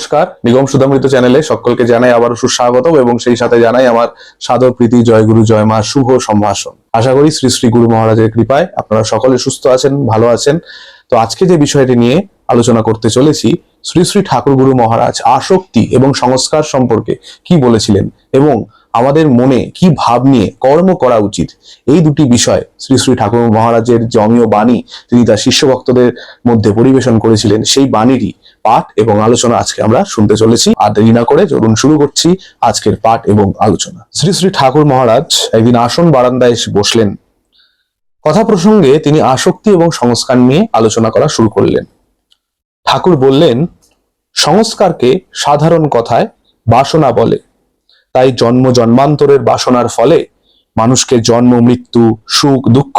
নমস্কার। নিগম সুধামৃত চ্যানেলে সকলকে জানাই আবারও সুস্বাগত এবং সেই সাথে জানাই আমার সাদর প্রীতি, জয় গুরু, জয় মা, শুভ সম্ভাষণ। আশা করি শ্রী শ্রী গুরু মহারাজের কৃপায় আপনারা সকলে সুস্থ আছেন, ভালো আছেন। তো আজকে যে বিষয়টি নিয়ে আলোচনা করতে চলেছি, শ্রী শ্রী ঠাকুর গুরু মহারাজ আসক্তি এবং সংস্কার সম্পর্কে কি বলেছিলেন এবং আমাদের মনে কি ভাব নিয়ে কর্ম করা উচিত, এই দুটি বিষয় শ্রী শ্রী ঠাকুর মহারাজের যে অমীয় বাণী, তিনি তার শিষ্য ভক্তদের মধ্যে পরিবেশন করেছিলেন, সেই বাণীরই পাঠ এবং আলোচনা আজকে আমরা শুনতে চলেছি। আর দেরি না করে চলুন শুরু করছি আজকের পাঠ এবং আলোচনা। শ্রী শ্রী ঠাকুর মহারাজ একদিন আসন বারান্দায় এসে বসলেন। কথা প্রসঙ্গে তিনি আসক্তি এবং সংস্কার নিয়ে আলোচনা করা শুরু করলেন। ঠাকুর বললেন, সংস্কারকে সাধারণ কথায় বাসনা বলে। তাই জন্ম জন্মান্তরের বাসনার ফলে মানুষকে জন্ম, মৃত্যু, সুখ, দুঃখ,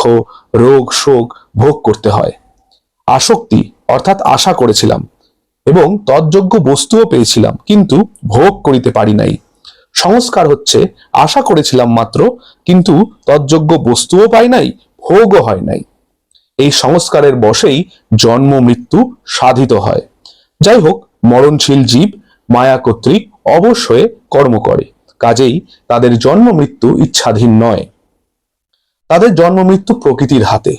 রোগ, শোক ভোগ করতে হয়। আসক্তি অর্থাৎ আশা করেছিলাম। এবং তৎযোগ্য বস্তুও পেয়েছিলাম, কিন্তু ভোগ করিতে পারি নাই। সংস্কার হচ্ছে, আশা করেছিলাম মাত্র, কিন্তু তৎযোগ্য বস্তুও পাই নাই, ভোগও হয় নাই। এই সংস্কারের বশেই জন্ম, মৃত্যু সাধিত হয়। যাই হোক, মরণশীল জীব মায়া কর্তৃক অবশ্যই কর্ম করে, কাজেই তাদের জন্ম, মৃত্যু ইচ্ছাধীন নয়। তাদের জন্ম, মৃত্যু প্রকৃতির হাতে।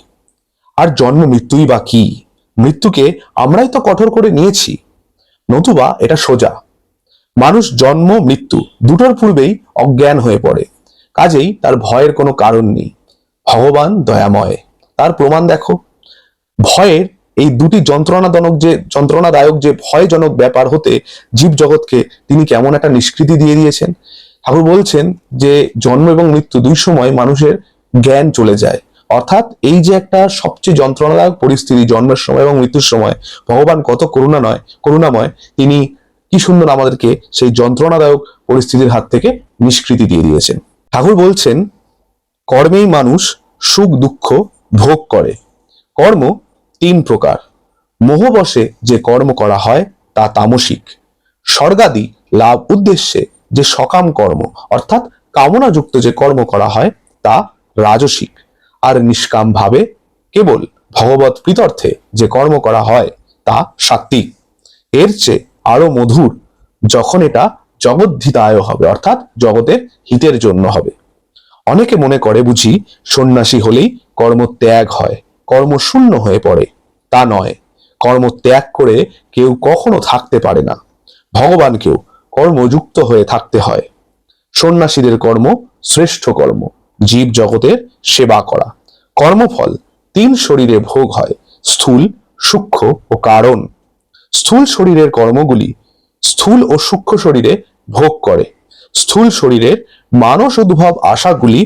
আর জন্ম, মৃত্যুই বা কি? মৃত্যুকে আমরাই তো কঠোর করে নিয়েছি। নতুবা এটা সোজা। মানুষ জন্ম, মৃত্যু দুটোর পূর্বেই অজ্ঞান হয়ে পড়ে। কাজেই তার ভয়ের কোনো কারণ নেই। ভগবান দয়াময়। তার প্রমাণ দেখো। ভয়ের এই দুটি যন্ত্রণাজনক যে যন্ত্রণাদায়ক যে ভয়জনক ব্যাপার হতে জীব জগৎকে তিনি কেমন একটা নিষ্কৃতি দিয়ে দিয়েছেন। ঠাকুর বলছেন যে জন্ম এবং মৃত্যু দুই সময় মানুষের জ্ঞান চলে যায়। অর্থাৎ এই যে একটা সবচেয়ে যন্ত্রণাদায়ক পরিস্থিতি, জন্মের সময় এবং মৃত্যুর সময়, ভগবান কত করুণা নয়, করুণাময়, তিনি কি সুন্দর আমাদেরকে সেই যন্ত্রণাদায়ক পরিস্থিতির হাত থেকে নিষ্কৃতি দিয়ে দিয়েছেন। ঠাকুর বলছেন, কর্মেই মানুষ সুখ, দুঃখ ভোগ করে। কর্ম তিন প্রকার। মোহবশে যে কর্ম করা হয়, তা তামসিক। স্বর্গাদি লাভ উদ্দেশ্যে যে সকাম কর্ম, অর্থাৎ কামনাযুক্ত যে কর্ম করা হয়, তা রাজসিক। আর নিষ্কাম ভাবে কেবল ভগবত প্রীতর্থে যে কর্ম করা হয়, তা সাত্বিক এর চেয়ে আরও মধুর যখন এটা জগদ্ধিতায় হবে, অর্থাৎ জগতের হিতের জন্য হবে। অনেকে মনে করে বুঝি, সন্ন্যাসী হলেই কর্ম ত্যাগ হয়, কর্ম শূন্য হয়ে পড়ে। তা নয়, কর্ম ত্যাগ করে কেউ কখনো থাকতে পারে না। ভগবানকেও কর্মযুক্ত হয়ে থাকতে হয়। সন্ন্যাসীদের কর্ম শ্রেষ্ঠ কর্ম। জীব জগতের সেবা করা। কর্মফল তিন শরীরে ভোগ হয়, স্থূল, সূক্ষ্ম ও কারণ। স্থূল শরীরের কর্মগুলি স্থূল ও সূক্ষ্ম শরীরে ভোগ করে। স্থূল শরীরের মানস উদ্ভব আশাগুলি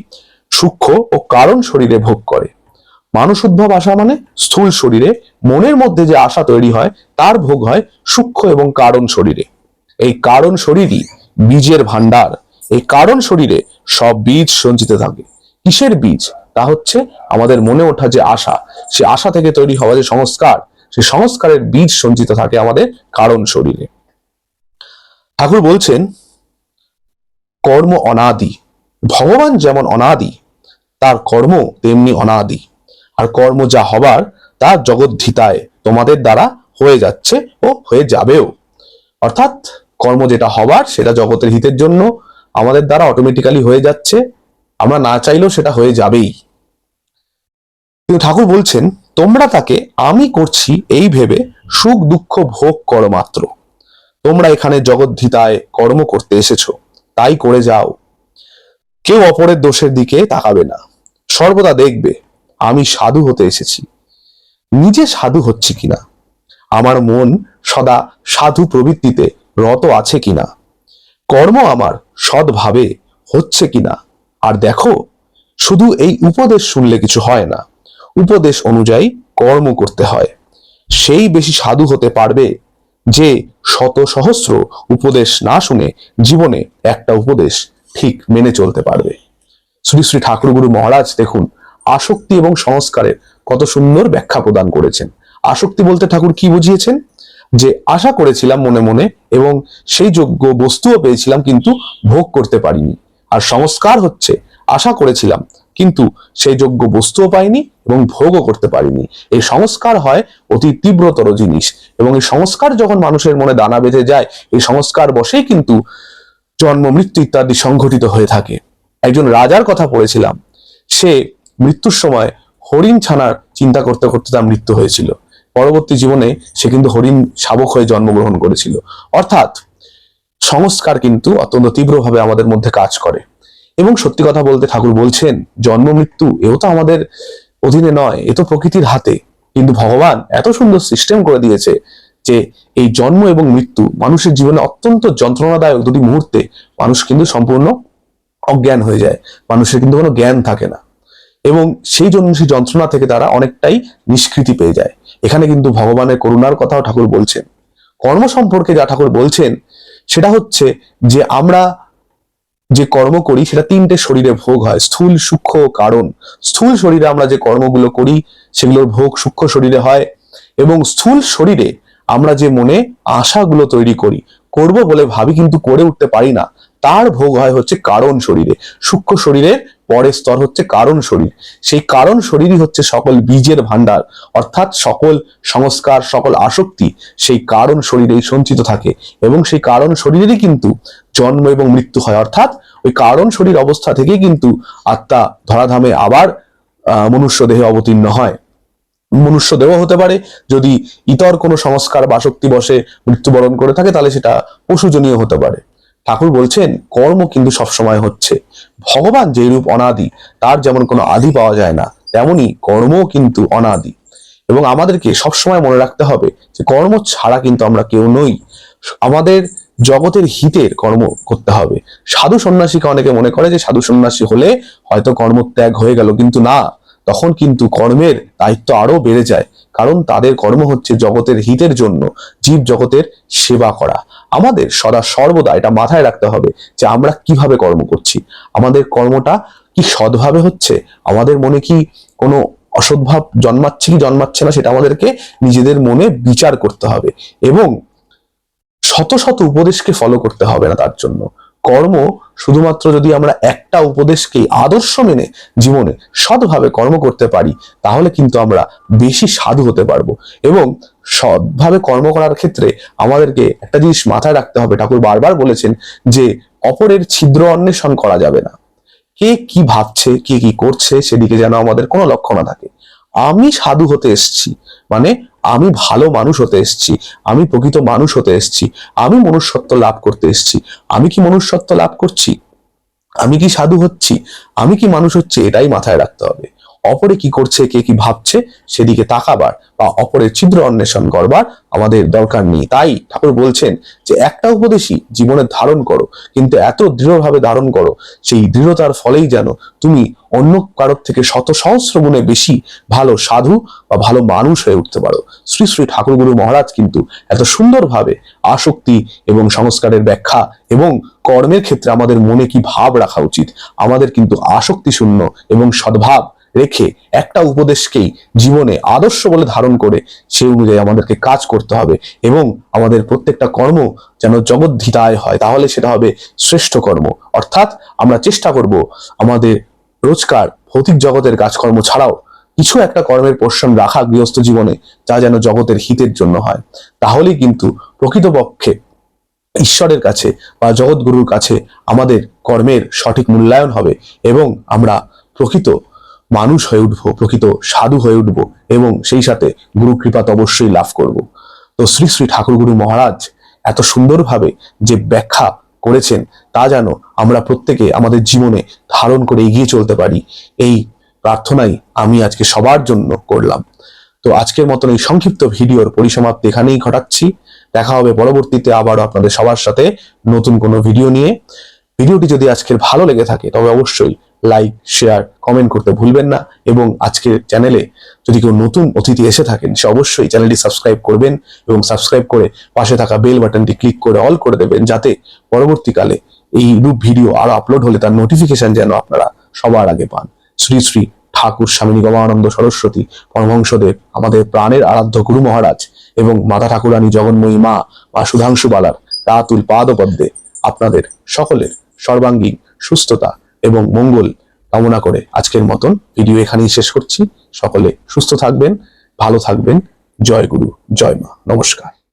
সূক্ষ্ম ও কারণ শরীরে ভোগ করে। মানস উদ্ভব আশা মানে স্থূল শরীরে মনের মধ্যে যে আশা তৈরি হয়, তার ভোগ হয় সূক্ষ্ম এবং কারণ শরীরে। এই কারণ শরীরই বীজের ভান্ডার এই কারণ শরীরে সব বীজ সঞ্চিত থাকে। কিসের বীজ? তা হচ্ছে আমাদের মনে ওঠা যে আশা। সে আশা থেকে তৈরি হওয়া যে সংস্কার, সে সংস্কারের বীজ সঞ্চিত থাকে আমাদের কারণ শরীরে। ঠাকুর বলছেন, কর্ম অনাদি। ভগবান যেমন অনাদি, তার কর্ম তেমনি অনাদি। আর কর্ম যা হবার, তা জগদ্ধিতায় তোমাদের দ্বারা হয়ে যাচ্ছে ও হয়ে যাবেও। অর্থাৎ কর্ম যেটা হবার, সেটা জগতের হিতের জন্য আমাদের দ্বারা অটোমেটিক্যালি হয়ে যাচ্ছে। আমরা না চাইলেও সেটা হয়ে যাবেই। কিন্তু ঠাকুর বলছেন, তোমরা তাকে আমি করছি এই ভেবে সুখ দুঃখ ভোগ করো মাত্র। তোমরা এখানে জগদ্ধিতায় কর্ম করতে এসেছ। তাই করে যাও। কেউ অপরের দোষের দিকে তাকাবে না। সর্বদা দেখবে, আমি সাধু হতে এসেছি। নিজে সাধু হচ্ছি কিনা? আমার মন সদা সাধু প্রবৃত্তিতে রত আছে কিনা? কর্ম আমার সৎভাবে হচ্ছে কিনা? আর দেখো, শুধু এই উপদেশ শুনলে কিছু হয় না। উপদেশ অনুযায়ী কর্ম করতে হয়। সেই বেশি সাধু হতে পারবে যে শত সহস্র উপদেশ না শুনে জীবনে একটা উপদেশ ঠিক মেনে চলতে পারবে। শ্রী শ্রী ঠাকুরগুরু মহারাজ দেখুন, আসক্তি এবং সংস্কারের কত সুন্দর ব্যাখ্যা প্রদান করেছেন। আসক্তি বলতে ঠাকুর কি বুঝিয়েছেন? যে আশা করেছিলাম মনে মনে এবং সেই যোগ্য বস্তুও পেয়েছিলাম কিন্তু ভোগ করতে পারিনি। আর সংস্কার হচ্ছে, আশা করেছিলাম, কিন্তু সেই যোগ্য বস্তুও পাইনি এবং ভোগও করতে পারিনি। এই সংস্কার হয় অতি তীব্রতর জিনিস এবং এই সংস্কার যখন মানুষের মনে দানা বেঁধে যায়, এই সংস্কার বসেই কিন্তু জন্ম, মৃত্যু ইত্যাদি সংঘটিত হয়ে থাকে। একজন রাজার কথা পড়েছিলাম, সে মৃত্যুর সময় হরিণ ছানার চিন্তা করতে করতে তার মৃত্যু হয়েছিল। পরবর্তী জীবনে সে কিন্তু হরিণ শাবক হয়ে জন্মগ্রহণ করেছিল। অর্থাৎ সংস্কার কিন্তু অত্যন্ত তীব্রভাবে আমাদের মধ্যে কাজ করে। এবং সত্যি কথা বলতে ঠাকুর বলছেন, জন্ম মৃত্যু, এও তো আমাদের অধীনে নয়, এ তো প্রকৃতির হাতে। কিন্তু ভগবান এত সুন্দর সিস্টেম করে দিয়েছে যে এই জন্ম এবং মৃত্যু মানুষের জীবনে অত্যন্ত যন্ত্রণাদায়ক দুটি মুহূর্তে মানুষ কিন্তু সম্পূর্ণ অজ্ঞান হয়ে যায়। মানুষের কিন্তু কোনো জ্ঞান থাকে না। এবং সেই জন্য সেই যন্ত্রণা থেকে তারা অনেকটাই নিষ্কৃতি পেয়ে যায়। এখানে কিন্তু ভগবানের করুণার কথাও ঠাকুর বলছেন। কর্ম সম্পর্কে যা ঠাকুর বলছেন, সেটা হচ্ছে যে আমরা যে কর্ম করি, সেটা তিনটে শরীরে ভোগ হয়, স্থূল, সূক্ষ্ম, কারণ। স্থূল শরীরে আমরা যে কর্মগুলো করি, সেগুলোর ভোগ সূক্ষ্ম শরীরে হয় এবং স্থূল শরীরে আমরা যে মনে আশাগুলো তৈরি করি, করব বলে ভাবি কিন্তু করে উঠতে পারি না। তার ভোগ হয় হচ্ছে কারণ শরীরে। সূক্ষ্ম শরীরের পরের স্তর হচ্ছে কারণ শরীর। সেই কারণ শরীরই হচ্ছে সকল বীজের ভান্ডার অর্থাৎ সকল সংস্কার, সকল আসক্তি সেই কারণ শরীরেই সঞ্চিত থাকে এবং সেই কারণ শরীরেরই কিন্তু জন্ম এবং মৃত্যু হয়। অর্থাৎ ওই কারণ শরীর অবস্থা থেকেই কিন্তু আত্মা ধরাধামে আবার মনুষ্য দেহে অবতীর্ণ হয়। মনুষ্য দেহ হতে পারে, যদি ইতর কোনো সংস্কার বা শক্তি বসে মৃত্যুবরণ করে থাকে, তাহলে সেটা পশুজনীয় হতে পারে। ঠাকুর বলছেন, কর্ম কিন্তু সবসময় হচ্ছে। ভগবান যে রূপ অনাদি, তার যেমন কোনো আদি পাওয়া যায় না, তেমনি কর্মও কিন্তু অনাদি। এবং আমাদেরকে সবসময় মনে রাখতে হবে যে কর্ম ছাড়া কিন্তু আমরা কেউ নই। আমাদের জগতের হিতের কর্ম করতে হবে। সাধু সন্ন্যাসীকে অনেকে মনে করে যে সাধু সন্ন্যাসী হলে হয়তো কর্মত্যাগ হয়ে গেল, কিন্তু না। তখন কিন্তু কর্মের দায়িত্ব আরও বেড়ে যায়, কারণ তাদের কর্ম হচ্ছে জগতের হিতের জন্য, জীব জগতের সেবা করা। আমাদের সদা সর্বদা এটা মাথায় রাখতে হবে যে আমরা কীভাবে কর্ম করছি। আমাদের কর্মটা কি সৎভাবে হচ্ছে? আমাদের মনে কি কোনো অসৎভাব জন্মাচ্ছে কি জন্মাচ্ছে না সেটা আমাদেরকে নিজেদের মনে বিচার করতে হবে এবং শত শত উপদেশকে ফলো করতে হবে না তার জন্য। কর্ম শুধুমাত্র যদি আমরা একটা উপদেশকে আদর্শ মেনে জীবনে সৎভাবে কর্ম করতে পারি, তাহলে কিন্তু আমরা বেশি সাধু হতে পারব। এবং সৎভাবে কর্ম করার ক্ষেত্রে আমাদেরকে একটা জিনিস মাথায় রাখতে হবে। ঠাকুর বারবার বলেছেন যে, অপরের ছিদ্র অন্বেষণ করা যাবে না। কে কি ভাবছে, কে কি করছে, সেদিকে যেন আমাদের কোনো লক্ষ্য না থাকে। আমি সাধু হতে এসেছি। মানে আমি ভালো মানুষ হতে এসেছি, আমি প্রকৃত মানুষ হতে এসেছি, আমি মনুষ্যত্ব লাভ করতে এসেছি, আমি কি মনুষ্যত্ব লাভ করছি? আমি কি সাধু হচ্ছি? আমি কি মানুষ হচ্ছি? এটাই মাথায় রাখতে হবে। অপরে কি করছে, কে কি ভাবছে, সেদিকে তাকাবার বা অপরের ছিদ্র অন্বেষণ করবার আমাদের দরকার নেই। তাই ঠাকুর বলছেন যে, একটা উপদেশই জীবনে ধারণ করো, কিন্তু এত দৃঢ়ভাবে ধারণ করো, সেই দৃঢ়তার ফলেই যেন তুমি অন্য কারোর থেকে শত সহস্র গুণে বেশি ভালো সাধু বা ভালো মানুষ হয়ে উঠতে পারো। শ্রী শ্রী ঠাকুরগুরু মহারাজ কিন্তু এত সুন্দরভাবে আসক্তি এবং সংস্কারের ব্যাখ্যা এবং কর্মের ক্ষেত্রে আমাদের মনে কি ভাব রাখা উচিত? আমাদের কিন্তু আসক্তি শূন্য এবং সদ্ভাব রেখে একটা উপদেশকেই জীবনে আদর্শ বলে ধারণ করে সেই অনুযায়ী আমাদেরকে কাজ করতে হবে এবং আমাদের প্রত্যেকটা কর্ম যেন জগদ্ধিতায় হয়, তাহলে সেটা হবে শ্রেষ্ঠ কর্ম। অর্থাৎ আমরা চেষ্টা করব আমাদের রোজকার ভৌতিক জগতের কাজকর্ম ছাড়াও কিছু একটা কর্মের পোষণ রাখা গৃহস্থ জীবনে, যা যেন জগতের হিতের জন্য হয়। তাহলেই কিন্তু প্রকৃতপক্ষে ঈশ্বরের কাছে বা জগৎগুরুর কাছে আমাদের কর্মের সঠিক মূল্যায়ন হবে এবং আমরা প্রকৃত মানুষ হয়ে উঠবো, প্রকৃত সাধু হয়ে উঠবো এবং সেই সাথে গুরু কৃপা তো অবশ্যই লাভ করব। তো শ্রী শ্রী ঠাকুর গুরু মহারাজ এত সুন্দরভাবে যে ব্যাখ্যা করেছেন তা যেন আমরা প্রত্যেকে আমাদের জীবনে ধারণ করে এগিয়ে চলতে পারি, এই প্রার্থনাই আমি আজকে সবার জন্য করলাম। তো আজকের মতন এই সংক্ষিপ্ত ভিডিওর পরিসমাপ্তি এখানেই ঘটাচ্ছি। দেখা হবে পরবর্তীতে আবারও আপনাদের সবার সাথে নতুন কোনো ভিডিও নিয়ে। ভিডিওটি যদি আজকের ভালো লেগে থাকে তবে অবশ্যই লাইক শেয়ার কমেন্ট করতে ভুলবেন না। এবং আজকের চ্যানেলে যদি কেউ নতুন অতিথি এসে থাকেন, সে অবশ্যই চ্যানেলটি সাবস্ক্রাইব করবেন এবং সাবস্ক্রাইব করে পাশে থাকা বেল বাটনটি ক্লিক করে অল করে দেবেন, যাতে পরবর্তীকালে এই রূপ ভিডিও আরও আপলোড হলে তার নোটিফিকেশন যেন আপনারা সবার আগে পান। শ্রী শ্রী ঠাকুর স্বামী নিগমানন্দ সরস্বতী পরমহংসদেব, আমাদের প্রাণের আরাধ্য গুরু মহারাজ এবং মাতা ঠাকুরানী জগন্ময়ী মা বা সুধাংশু বালার, রাতুল পাদপদ্মে, আপনাদের সকলের সর্বাঙ্গীন সুস্থতা এবং মঙ্গল কামনা করে আজকের মতন ভিডিও এখানেই শেষ করছি। সকলে সুস্থ থাকবেন, ভালো থাকবেন। জয় গুরু, জয় মা। নমস্কার।